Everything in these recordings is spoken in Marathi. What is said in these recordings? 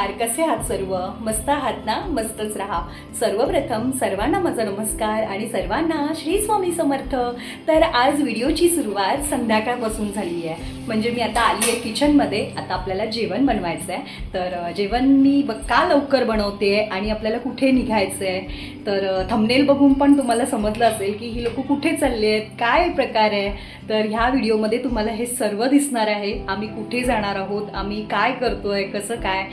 नमस्कार कसे आहात सर्व? मस्त आहात ना? मस्तच राहा. सर्वप्रथम सर्वांना माझा नमस्कार आणि सर्वांना श्री स्वामी समर्थ. तर आज व्हिडिओची सुरुवात संध्याकाळपासून झाली आहे. म्हणजे मी आता आली आहे किचनमध्ये. आता आपल्याला जेवण बनवायचं आहे तर जेवण मी ब का लवकर बनवते आणि आपल्याला कुठे निघायचं आहे तर थंबनेल बघून पण तुम्हाला समजलं असेल की ही लोक कुठे चालले आहेत? काय प्रकार आहे? तर ह्या व्हिडिओमध्ये तुम्हाला हे सर्व दिसणार आहे. आम्ही कुठे जाणार आहोत? आम्ही काय करतो आहे कसं काय?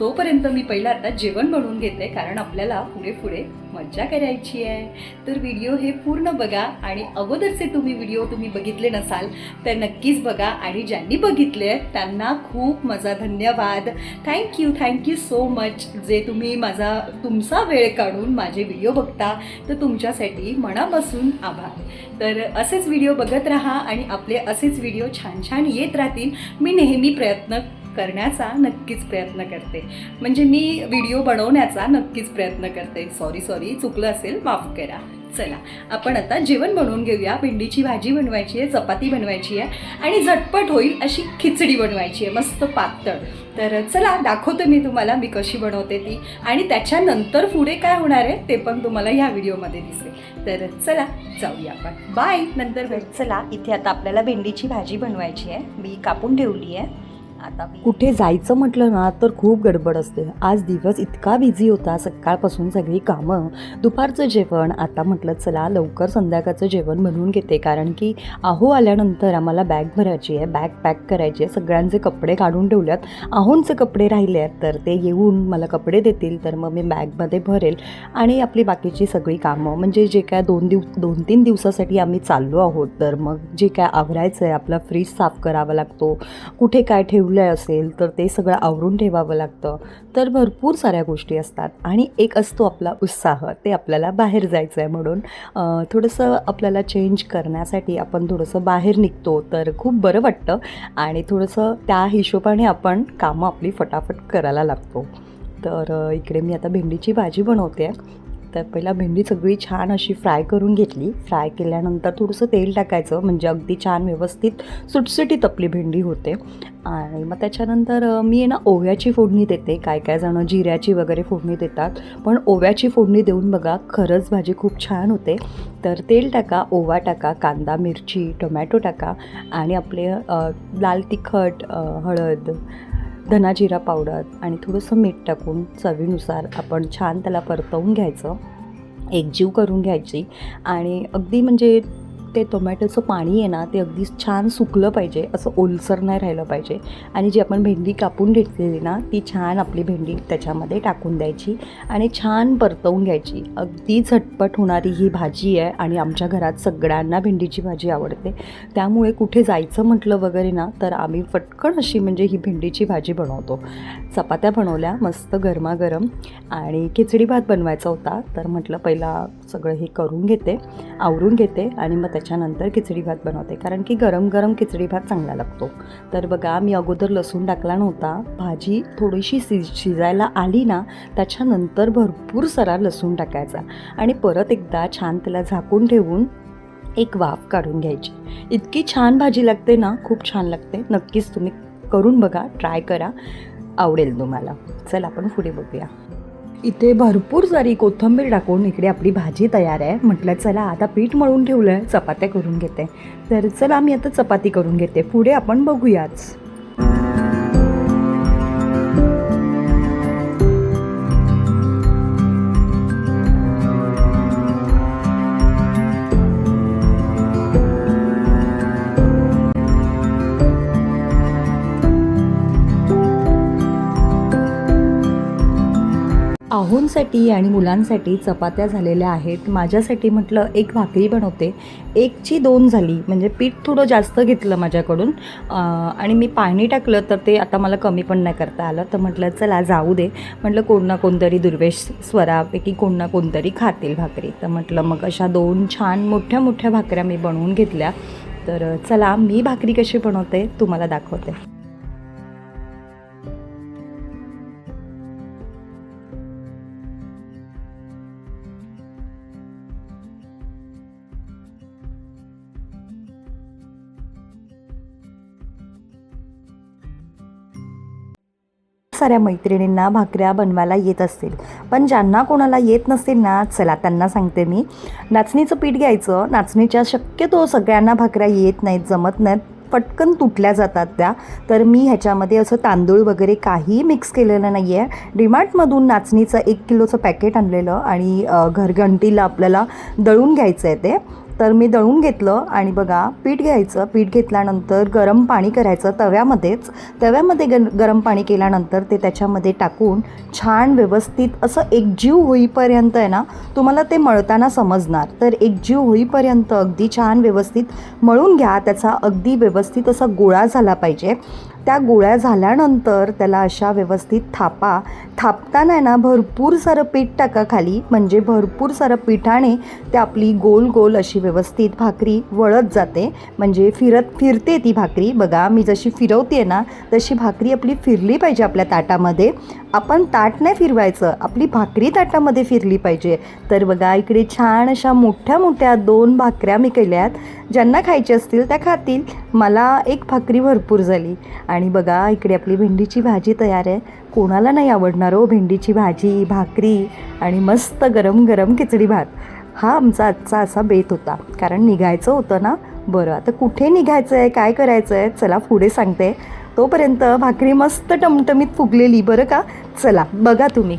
तोपर्यंत मी पहिलं आता जेवण बनवून घेते कारण आपल्याला पुढे पुढे मज्जा करायची आहे. तर व्हिडिओ हे पूर्ण बघा आणि अगोदरचे तुम्ही व्हिडिओ तुम्ही बघितले नसाल तर नक्कीच बघा आणि ज्यांनी बघितले त्यांना खूप माझा धन्यवाद. थँक्यू थँक्यू सो मच जे तुम्ही माझा तुमचा वेळ काढून माझे व्हिडिओ बघता तर तुमच्यासाठी मनापासून आभार. तर असेच व्हिडिओ बघत राहा आणि आपले असेच व्हिडिओ छान छान येत राहतील. मी नेहमी प्रयत्न करण्याचा नक्कीच प्रयत्न करते. म्हणजे मी व्हिडिओ बनवण्याचा नक्कीच प्रयत्न करते. सॉरी सॉरी चुकलं असेल माफ करा. चला आपण आता जेवण बनवून घेऊया. भेंडीची भाजी बनवायची आहे चपाती बनवायची आहे आणि झटपट होईल अशी खिचडी बनवायची आहे. मस्त पातळ. तर चला दाखवते मी तुम्हाला मी कशी बनवते ती. आणि त्याच्यानंतर पुढे काय होणार आहे ते पण तुम्हाला ह्या व्हिडिओमध्ये दिसेल. तर चला जाऊया आपण. बाय नंतर भेट. चला इथे आता आपल्याला भेंडीची भाजी बनवायची आहे. मी कापून ठेवली आहे. कुठे जायचं म्हटलं ना तर खूप गडबड असते. आज दिवस इतका बिझी होता सकाळपासून सगळी कामं. दुपारचं जेवण आता म्हटलं चला लवकर संध्याकाळचं जेवण बनवून घेते. कारण की आहो आल्यानंतर आम्हाला बॅग भरायची आहे बॅग पॅक करायची आहे. सगळ्यांचे कपडे काढून ठेवल्यात. आहोंचे कपडे राहिले आहेत तर ते येऊन मला कपडे देतील तर मग मी बॅगमध्ये भरेल. आणि आपली बाकीची सगळी कामं. म्हणजे जे काय दोन दिव दोन तीन दिवसासाठी आम्ही चाललो आहोत तर मग जे काय आवरायचं आहे आपला फ्रीज साफ करावा लागतो. कुठे काय ठेवलं असेल तर ते सगळं आवरून ठेवावं लागतं. तर भरपूर साऱ्या गोष्टी असतात. आणि एक असतो आपला उत्साह ते आपल्याला बाहेर जायचं आहे म्हणून थोडंसं आपल्याला चेंज करण्यासाठी आपण थोडंसं बाहेर निघतो तर खूप बरं वाटतं. आणि थोडंसं त्या हिशोबाने आपण कामं आपली फटाफट करायला लागतो. तर इकडे मी आता भेंडीची भाजी बनवते तर पहिला भेंडी सगळी छान अशी फ्राय करून घेतली. फ्राय केल्यानंतर थोडंसं तेल टाकायचं. म्हणजे अगदी छान व्यवस्थित सुटसुटीत आपली भेंडी होते. आणि मग त्याच्यानंतर मी आहे ना ओव्याची फोडणी देते. काय काय जणं जिऱ्याची वगैरे फोडणी देतात. पण ओव्याची फोडणी देऊन बघा खरंच भाजी खूप छान होते. तर तेल टाका ओवा टाका कांदा मिरची टोमॅटो टाका. आणि आपले लाल तिखट हळद धना जिरा पावडर आणि थोडंसं मीठ टाकून चवीनुसार आपण छान त्याला परतवून घ्यायचं. एकजीव करून घ्यायची. आणि अगदी म्हणजे ते टोमॅटोचं पाणी आहे ना ते अगदी छान सुकलं पाहिजे असं ओलसर नाही राहिलं पाहिजे. आणि जी आपण भेंडी कापून घेतलेली ना ती छान आपली भेंडी त्याच्यामध्ये टाकून द्यायची आणि छान परतवून घ्यायची. अगदी झटपट होणारी ही भाजी आहे आणि आमच्या घरात सगळ्यांना भेंडीची भाजी आवडते. त्यामुळे कुठे जायचं म्हटलं वगैरे ना तर आम्ही पटकन अशी म्हणजे ही भेंडीची भाजी बनवतो. चपात्या बनवल्या मस्त गरमागरम. आणि खिचडी भात बनवायचा होता तर म्हटलं पहिला सगळं हे करून घेते आवरून घेते आणि मग त्याच्यानंतर खिचडी भात बनवते. कारण की गरम गरम खिचडी भात चांगला लागतो. तर बघा मी अगोदर लसूण टाकला नव्हता. भाजी थोडीशी शिज शिजायला आली ना त्याच्यानंतर भरपूर सारा लसूण टाकायचा. आणि परत एकदा छान त्याला झाकून ठेवून एक वाफ काढून घ्यायची. इतकी छान भाजी लागते ना खूप छान लागते. नक्कीच तुम्ही करून बघा ट्राय करा. आवडेल तुम्हाला. चल आपण पुढे बघूया. इथे भरपूर सारी कोथिंबीर टाकून इकडे आपली भाजी तयार आहे. म्हटलं चला आता पीठ मळून ठेवलं आहे चपात्या करून घेते. तर चला मी आता चपाती करून घेते. पुढे आपण बघूयाच. आहोंसाठी आणि मुलांसाठी चपात्या झालेल्या आहेत. माझ्यासाठी म्हटलं एक भाकरी बनवते. एकची दोन झाली. म्हणजे पीठ थोडं जास्त घेतलं माझ्याकडून. आणि मी पाणी टाकलं तर ते आता मला कमी पण नाही करता आलं. तर म्हटलं चला जाऊ दे. म्हटलं कोण ना कोणतरी दुर्वेश स्वरापैकी कोण ना कोणतरी खातील भाकरी. तर म्हटलं मग अशा दोन छान मोठ्या मोठ्या भाकऱ्या मी बनवून घेतल्या. तर चला मी भाकरी कशी बनवते तुम्हाला दाखवते. साऱ्या मैत्रिणींना भाकऱ्या बनवायला येत असतील. पण ज्यांना कोणाला येत नसतील ना चला त्यांना सांगते मी. नाचणीचं पीठ घ्यायचं. नाचणीच्या शक्यतो सगळ्यांना भाकऱ्या येत नाहीत जमत नाहीत. पटकन तुटल्या जातात त्या. तर मी ह्याच्यामध्ये असं तांदूळ वगैरे काही मिक्स केलेलं नाही आहे डिमार्टमधून नाचणीचं एक किलोचं पॅकेट आणलेलं आणि घरघंटीला आपल्याला दळून घ्यायचं आहे ते. तर मी दळून घेतलं आणि बघा पीठ घ्यायचं. पीठ घेतल्यानंतर गरम पाणी करायचं तव्यामध्येच. तव्यामध्ये ग गरम पाणी केल्यानंतर ते त्याच्यामध्ये टाकून छान व्यवस्थित असं एकजीव होईपर्यंत आहे ना तुम्हाला ते मळताना समजणार. तर एकजीव होईपर्यंत अगदी छान व्यवस्थित मळून घ्या. त्याचा अगदी व्यवस्थित असा गोळा झाला पाहिजे. त्या गोळ्या झाल्यानंतर त्याला अशा व्यवस्थित थापा. थापताना आहे ना भरपूर सारं पीठ टाका खाली. म्हणजे भरपूर सारं पिठाने ते आपली गोल गोल अशी व्यवस्थित भाकरी वळत जाते. म्हणजे फिरत फिरते ती भाकरी. बघा मी जशी फिरवते ना तशी भाकरी आपली फिरली पाहिजे आपल्या ताटामध्ये. आपण ताट नाही फिरवायचं आपली भाकरी ताटामध्ये फिरली पाहिजे. तर बघा इकडे छान अशा मोठ्या मोठ्या दोन भाकऱ्या मी केल्यात. ज्यांना खायचे असतील त्या खातील. मला एक भाकरी भरपूर झाली. आणि बघा इकडे आपली भेंडीची भाजी तयार आहे. कोणाला नाही आवडणार हो भेंडीची भाजी भाकरी आणि मस्त गरम गरम खिचडी भात. हा आमचा आजचा असा बेत होता. कारण निघायचं होतं ना? बरं आता कुठे निघायचं आहे? काय करायचं आहे? चला पुढे सांगते. तोपर्यंत भाकरी मस्त टमटमीत फुगलेली बरं का? चला बघा तुम्ही.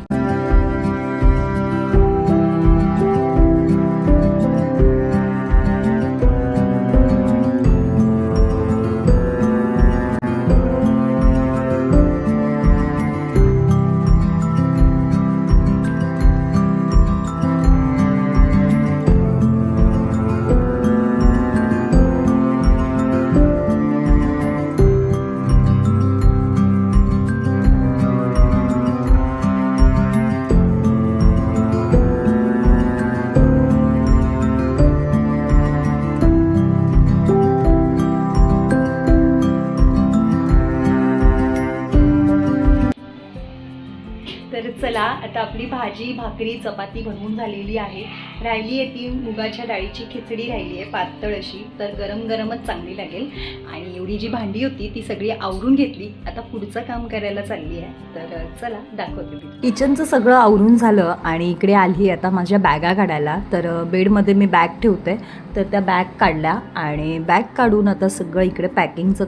चला आता आपली भाजी भाकरी चपाती बनवून झालेली आहे. राहिली आहे ती मुगाच्या डाळीची खिचडी राहिली आहे पातळ अशी तर गरम गरमच चांगली लागेल. आणि एवढी जी भांडी होती ती सगळी आवरून घेतली. आता पुढचं काम करायला चालली आहे. तर चला दाखवते किचनचं सगळं आवरून झालं आणि इकडे आली आता माझ्या बॅगा काढायला. तर बेडमध्ये मी बॅग ठेवते. तर त्या बॅग काढल्या आणि बॅग काढून आता सगळं इकडे पॅकिंगचं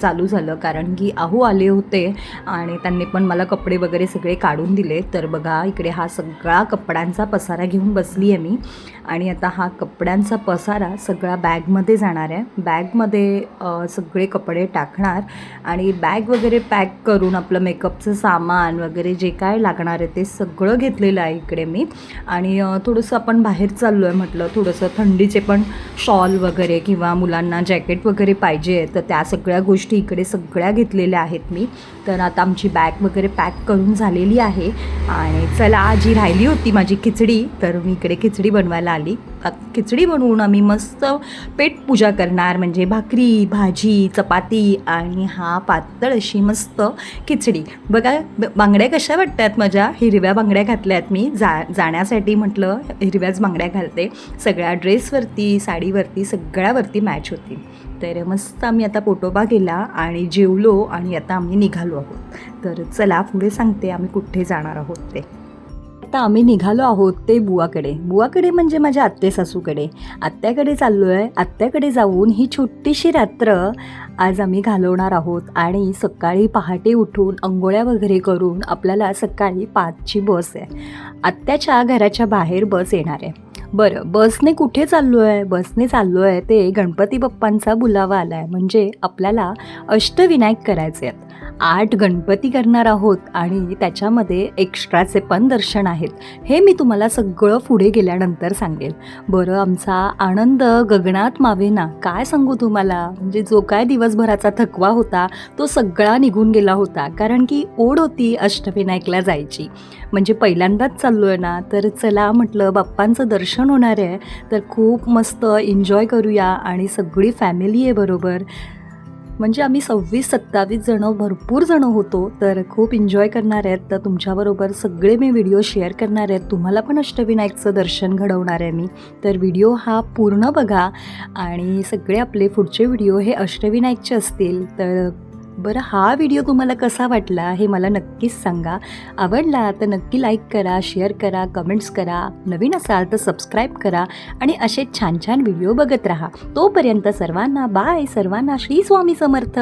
चालू झालं. कारण की आहो आले होते आणि त्यांनी पण मला कपडे वगैरे सगळे काढून दिले. तर बघा इकडे हा सगळा कपड्यांचा पसारा घेऊन बसली आहे मी. आणि आता हा कपड्यांचा पसारा सगळा बॅगमध्ये जाणार आहे. बॅगमध्ये सगळे कपडे टाकणार आणि बॅग वगैरे पॅक करून आपलं मेकअपचं सामान वगैरे जे काय लागणार आहे ते सगळं घेतलेलं आहे इकडे मी. आणि थोडंसं आपण बाहेर चाललो आहे म्हटलं थोडंसं थंडीचे पण शॉल वगैरे किंवा मुलांना जॅकेट वगैरे पाहिजे तर त्या सगळ्या गोष्टी इकडे सगळ्या घेतलेल्या आहेत मी. तर आता आमची बॅग वगैरे पॅक करून झालेली आहे. आणि चला जी राहिली होती माझी खिचडी तर मी इकडे खिचडी बनवायला आली. खिचडी बनवून आम्ही मस्त पेट पूजा करणार. म्हणजे भाकरी भाजी चपाती आणि हा पातळ अशी मस्त खिचडी. बघा बांगड्या कशा वाटतात माझ्या? हिरव्या बांगड्या घातल्यात मी. जा जाण्यासाठी म्हटलं हिरव्याच बांगड्या घालते. सगळ्या ड्रेसवरती साडीवरती सगळ्यावरती मॅच होती. तर मस्त आम्ही आता पोटोबा गेला आणि जेवलो आणि आता आम्ही निघालो आहोत. तर चला पुढे सांगते आम्ही कुठे जाणार आहोत ते. आता आम्ही निघालो आहोत ते बुवाकडे. बुवाकडे म्हणजे माझ्या आत्ते सासूकडे. आत्याकडे चाललो आहे आत्याकडे जाऊन ही छोटीशी रात्र आज आम्ही घालवणार आहोत आणि सकाळी पहाटे उठून अंघोळ्या वगैरे करून आपल्याला सकाळी पाचची बस आहे. आत्याच्या घराच्या बाहेर बस येणार आहे. बरं बसने कुठे चाललो आहे बसने चाललो आहे ते गणपती बाप्पांचा बुलावा आला आहे म्हणजे आपल्याला अष्टविनायक करायचे आहेत. आठ गणपती करणार आहोत आणि त्याच्यामध्ये एक्स्ट्राचे पण दर्शन आहेत. हे मी तुम्हाला सगळं पुढे गेल्यानंतर सांगेल. बरं आमचा आनंद गगनात मावेना काय सांगू तुम्हाला? म्हणजे जो काय दिवसभराचा थकवा होता तो सगळा निघून गेला होता. कारण की ओढ होती अष्टविनायकला जायची. म्हणजे पहिल्यांदाच चाललो आहे ना तर चला म्हटलं बाप्पांचं दर्शन होणार आहे. तर खूप मस्त एन्जॉय करूया आणि सगळी फॅमिली आहे बरोबर. म्हणजे आम्ही सव्वीस सत्तावीस जणं भरपूर जणं होतो तर खूप एन्जॉय करणार आहेत. तर तुमच्याबरोबर सगळे मी व्हिडिओ शेअर करणार आहेत. तुम्हाला पण अष्टविनायकचं दर्शन घडवणार आहे मी. तर व्हिडिओ हा पूर्ण बघा आणि सगळे आपले पुढचे व्हिडिओ हे अष्टविनायकचे असतील. तर बरं हा व्हिडिओ तुम्हाला कसा वाटला हे मला नक्कीच सांगा. आवडला तर नक्की लाईक करा शेअर करा कमेंट्स करा. नवीन असाल तर सबस्क्राईब करा आणि असे छान छान व्हिडिओ बघत राहा. तोपर्यंत सर्वांना बाय सर्वांना श्री स्वामी समर्थ.